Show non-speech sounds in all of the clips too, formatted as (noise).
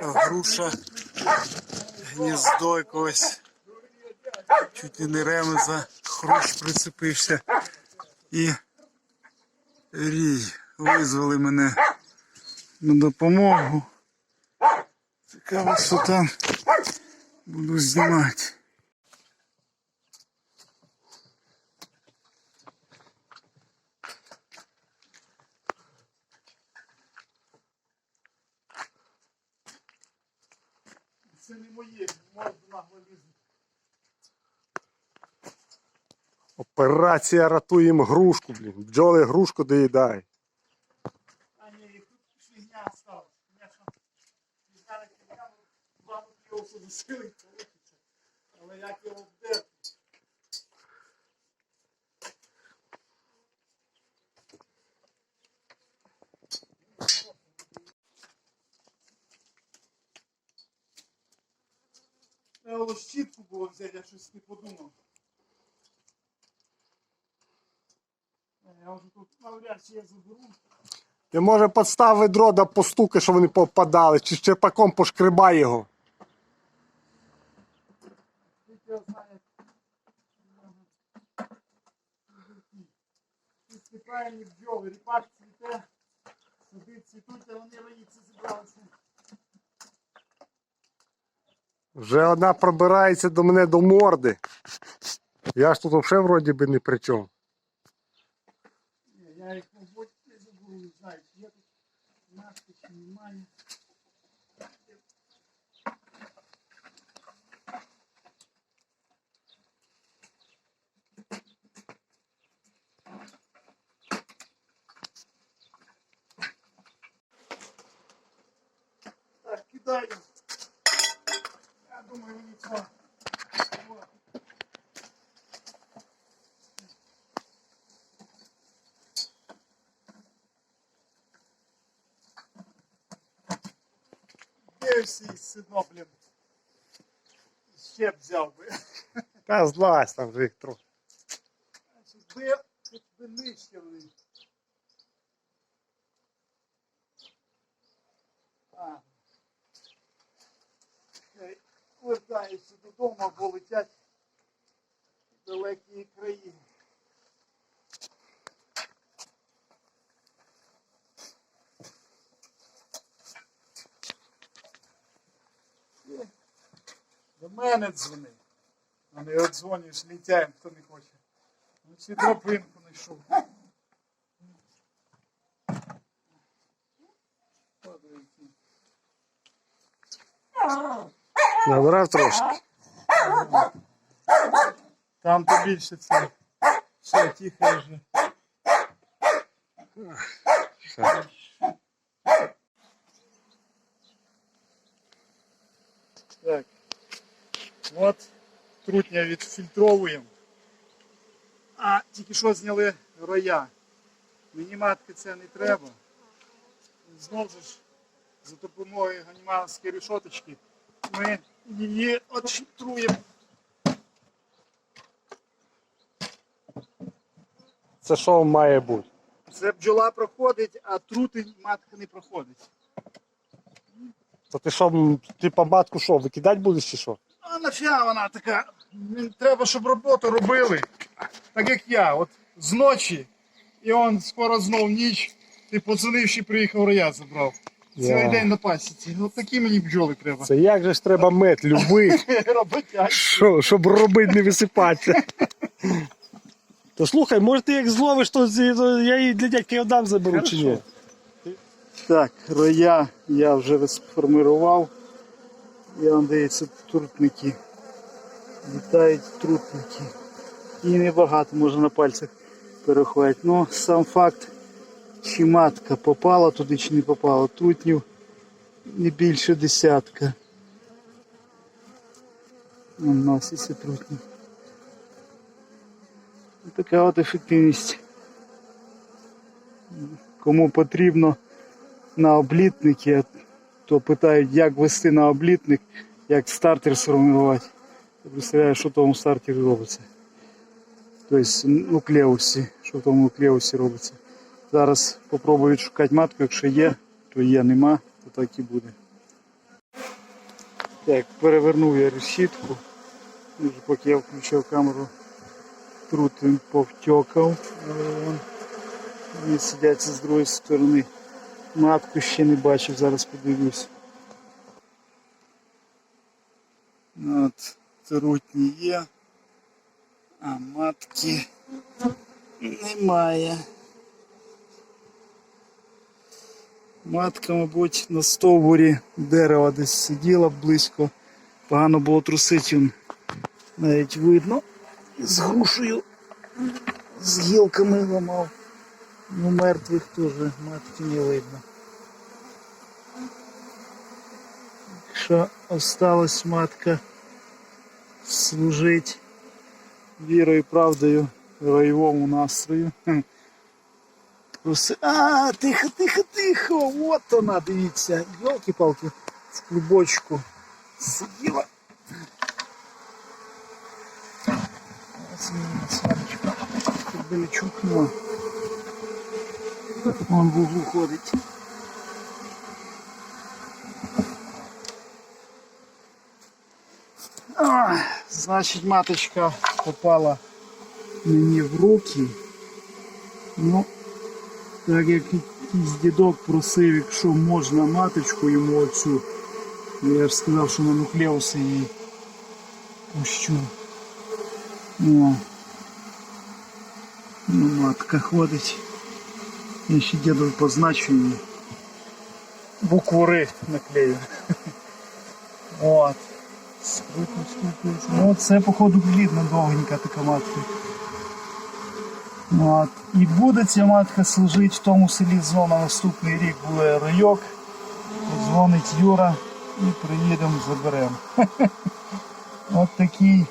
Груша, гніздо якогось. Чуть не ремеза, хрущ прицепився. І рій. Визвали мене на допомогу. Така висота. Буду знімати. Це не моє, можна нагло лізти. Операція ратуємо грушку, блін. Бджоли грушку доїдай. А ні, тут фігня осталась. Я його все. Але як його вдерти? Треба було щітку було взяти, я щось не подумав. Е, Я вже тут навряд чи я заберу. Ти може підстав ведро да постуки, щоб вони попадали, чи черпаком пошкрибай його. Тільки я знаю. Бджоли, ріпак цвіте, сюди цвітуть, а вони роїться зібралися. Вже одна пробирається до мене до морди. Я ж тут взагалі вроді би не при чому. Я їх, мабуть, не забув, не знаю, є тут наски, немає. Всі сидно, блін. Ще б взяв би. Та злазь там вже їх трохи. Значить, би, тут би нижче. А. Вертаюся додому, або летять в далекі країни. Мене дзвони. А не одзвонюєш, літяєм, хто не хоче. Ну, чи тропинку знайшов. Набрав трошки. Там побільше це. Все, тихо вже. Все. От трутня відфільтровуємо. А тільки що зняли роя. Мені матки це не треба. Знову ж за допомогою ганіманської решоточки ми її отфільтруємо. Це що має бути? Це бджола проходить, а трутень матка не проходить. То ти що, типа матку що, викидати будеш чи що? А вона така? Треба, щоб роботу робили. Так як я, от з ночі, і он скоро знов ніч, ти подзвонив, ще приїхав роя забрав. Цілий день на пасіці. От такі мені бджоли треба. Це як же ж треба мед, любий, (laughs) що, щоб робити, не висипатися. (laughs) То слухай, може ти як зловиш, то я її для дядьки Адам заберу чи ні? Так, роя я вже сформував. І вам дається трутники. Літають трутники. І небагато можна на пальцях переховати. Ну, сам факт, чи матка попала туди, чи не попала. Трутнів не більше десятка. Вон носиться трутні. Така от ефективність. Кому потрібно на облітники, то питають, як вести на облітник, як стартер сформувати. Я представляю, що в тому стартері робиться. Тобто нуклеусі, що в тому нуклеусі робиться. Зараз попробую відшукати матку, якщо є, то є, нема, то так і буде. Так, перевернув я решітку. Поки я включив камеру, трутень повтьокав. Але Вони сидять з другої сторони. Матку ще не бачив, зараз подивлюсь. От, трутні є, а матки немає. Матка, мабуть, на стовбурі дерева десь сиділа близько. Погано було трусити, навіть видно. З грушею, з гілками ламав. Ну, мертвих теж матки не видно. Якщо осталась матка служить вірою правдою райовому настрою. Просто, а, тихо, тихо, тихо, от вона, дивіться, йолки-палки, в клубочку сиділа. Ось мені сонечко, тут біля чукнула. Вон в углу ходить. А, значить, маточка попала мені в руки. Ну, так як якийсь дідок просив, якщо можна маточку йому оцю, я ж сказав, що на нуклеуси її пущу. О. Ну, матка ходить. Я ще діду позначу її. Букву Р наклею. (laughs) От. Ну, це, походу, плідна довгенька така матка. От. І буде ця матка служити в тому селі знову на наступний рік буде райок. Дзвонить Юра і приїдемо, заберемо. (laughs) От такий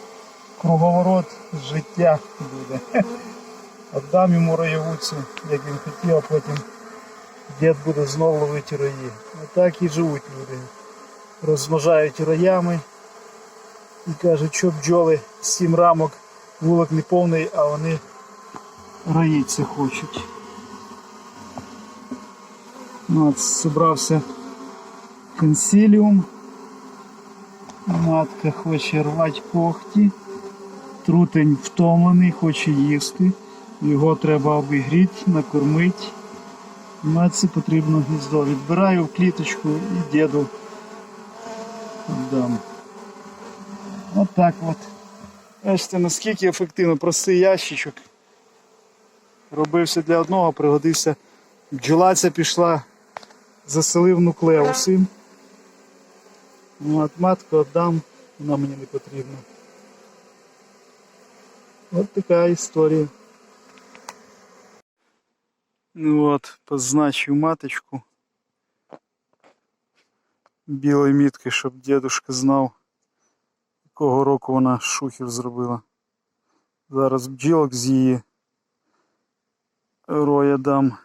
круговорот життя буде. (laughs) Отдам йому роєву цю, як він хотів, а потім дід буде знову ловити рої. Отак і живуть люди. Розмножають роями і кажуть, що бджоли сім рамок, вулик не повний, а вони роїться хочуть. Ну, От, зібрався консиліум. Матка хоче рвати когті. Трутень втомлений, хоче їсти. Його треба обігріти, накормити. Матці потрібно гніздо. Відбираю в кліточку і діду віддам. От так от. Бачите, наскільки ефективно простий ящичок. Робився для одного, пригодився. Бджола ця пішла, заселив нуклеуси. Ну, от матку віддам, вона мені не потрібна. От така історія. Ну от, позначив маточку білою міткою, щоб дідушка знав, якого року вона шухер зробила. Зараз бджілок з її роя дам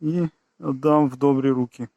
і віддам в добрі руки.